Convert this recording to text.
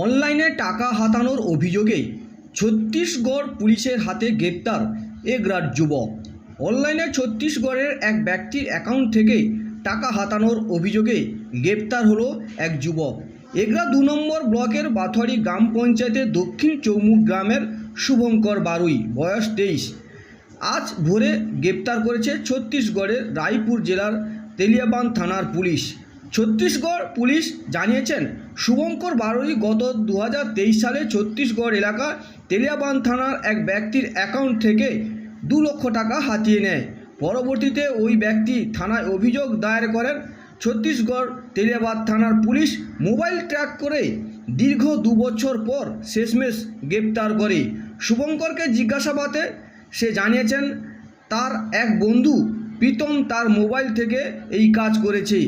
অনলাইনে টাকা হাতানোর অভিযোগে ছত্তিশগড় পুলিশের হাতে গ্রেপ্তার এগরার যুবক। অনলাইনে ছত্তিশগড়ের এক ব্যক্তির অ্যাকাউন্ট থেকে টাকা হাতানোর অভিযোগে গ্রেপ্তার হলো এক যুবক। এগরা দু নম্বর ব্লকের বাথুয়ারি গ্রাম পঞ্চায়েতের দক্ষিণ চৌমুখ গ্রামের শুভঙ্কর বারুই, বয়স তেইশ। আজ ভোরে গ্রেপ্তার করেছে ছত্তিশগড়ের রায়পুর জেলার তেলিয়াবান থানার পুলিশ। ছত্তিশগড় পুলিশ জানিয়েছেন, শুভঙ্কর বারুই গত দু হাজার তেইশ সালে ছত্তিশগড় এলাকা তেলিয়াবান থানার এক ব্যক্তির অ্যাকাউন্ট থেকে দু লক্ষ টাকা হাতিয়ে নেয়। পরবর্তীতে ওই ব্যক্তি থানায় অভিযোগ দায়ের করেন, ছত্তিশগড় তেলিয়াবাদ থানার পুলিশ মোবাইল ট্র্যাক করে দীর্ঘ দু বছর পর শেষমেশ গ্রেপ্তার করে। শুভঙ্করকে জিজ্ঞাসাবাদে সে জানিয়েছেন, তার এক বন্ধু প্রীতম তার মোবাইল থেকে এই কাজ করেছে।